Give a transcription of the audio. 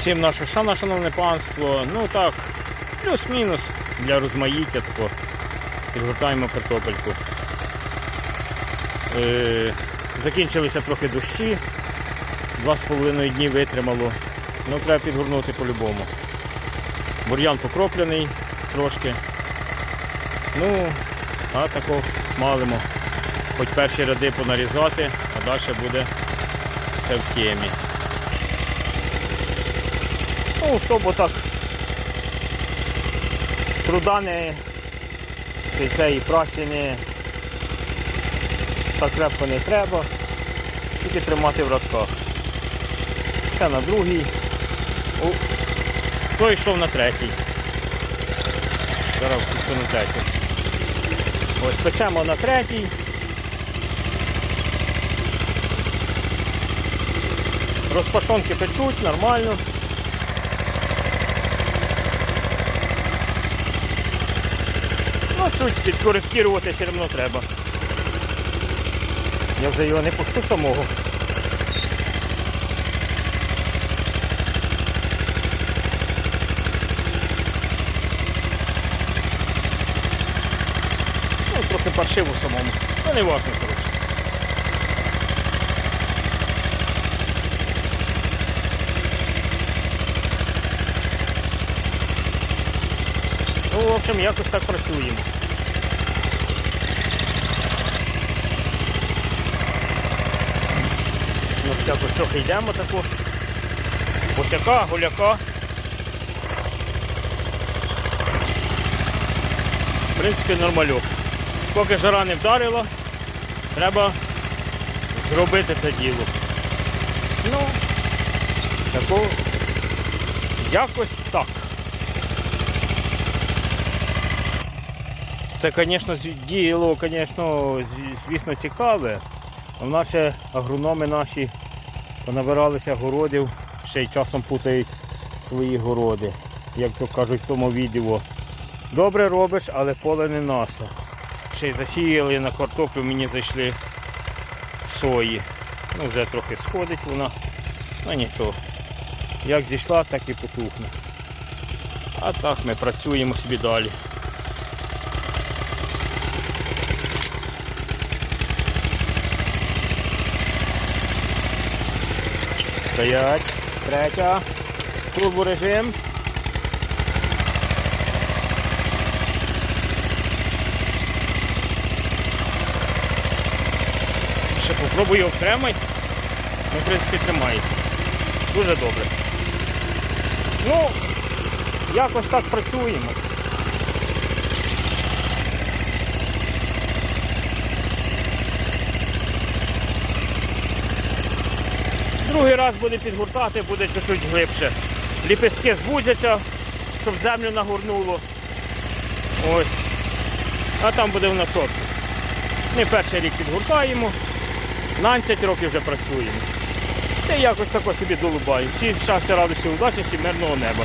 Всім наше шана, шановне панство. Ну так, плюс-мінус для розмаїття такого. Підгортаємо картопельку. Е, закінчилися трохи дощі. Два з половиною дні витримало. Ну треба підгорнути по-любому. Бур'ян покроплений трошки. Ну, а тако малимо. Хоч перші ряди понарізати, а далі буде все в темі. Ну, особо так. Труда не цієї праці не так крепко не треба. Тільки тримати в радках. Це на другий. О, той йшов на третій. Зараз на третій. Ось печемо на третій. Розпашонки печуть, нормально. Ну, чуть підкоректувати все одно треба. Я вже його не пущу самого. Ну, трохи паршиво самому. Ну не важно, коротше. Ну, в общем, якось так працюємо. Ну, якось трохи йдемо таку. Босяка, гуляка. В принципі, нормальок. Поки жара не вдарила, треба зробити це діло. Ну, тако, якось так. Це, звісно, діло, звісно, звісно, цікаве. У нас агрономи наші понабиралися городів, ще й часом путають свої городи. Як то кажуть в тому відео. Добре робиш, але поле не наше. Ще й засіяли на картоплю, мені зайшли сої. Ну, вже трохи сходить вона. Ну нічого. Як зійшла, так і потухне. А так ми працюємо собі далі. Стоять. Третя. Турборежим. Ще попробую окремий. Ну, в принципі, тримається. Дуже добре. Ну, якось так працюємо. Другий раз буде підгортати, буде чуть-чуть глибше. Ліпестки звузяться, щоб землю нагорнуло. Ось. А там буде воно чітко. Ми перший рік підгортаємо, 12 років вже працюємо. Та якось тако собі долубаю. Всі щастя, радості, удачі, мирного неба.